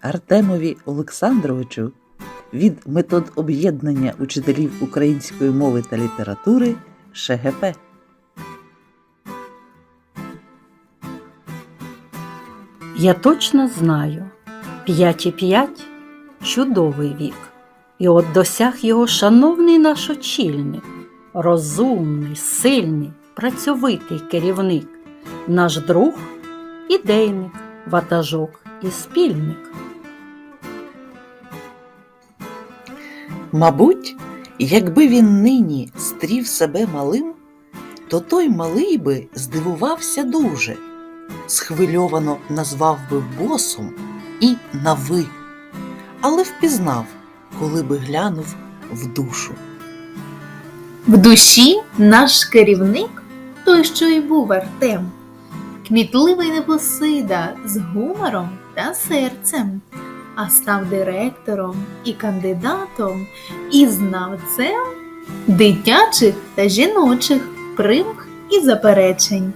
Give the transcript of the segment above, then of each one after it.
Артемові Олександровичу від метод об'єднання учителів української мови та літератури ШГП. Я точно знаю, п'ять і п'ять чудовий вік. І от досяг його шановний наш очільник, розумний, сильний, працьовитий керівник, наш друг, ідейник, ватажок і спільник. Мабуть, якби він нині стрів себе малим, то той малий би здивувався дуже, схвильовано назвав би босом і на ви, але впізнав, коли би глянув в душу. В душі наш керівник, той, що й був Артем, кмітливий непосида з гумором та серцем, а став директором і кандидатом і знавцем дитячих та жіночих примх і заперечень.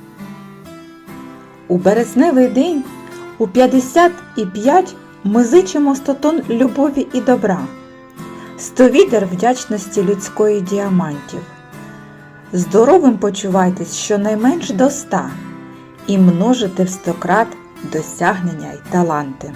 У березневий день у 55 ми зичимо стотон любові і добра, сто відер вдячності людської діамантів. Здоровим почувайтесь щонайменш до ста і множите в сто крат досягнення й таланти.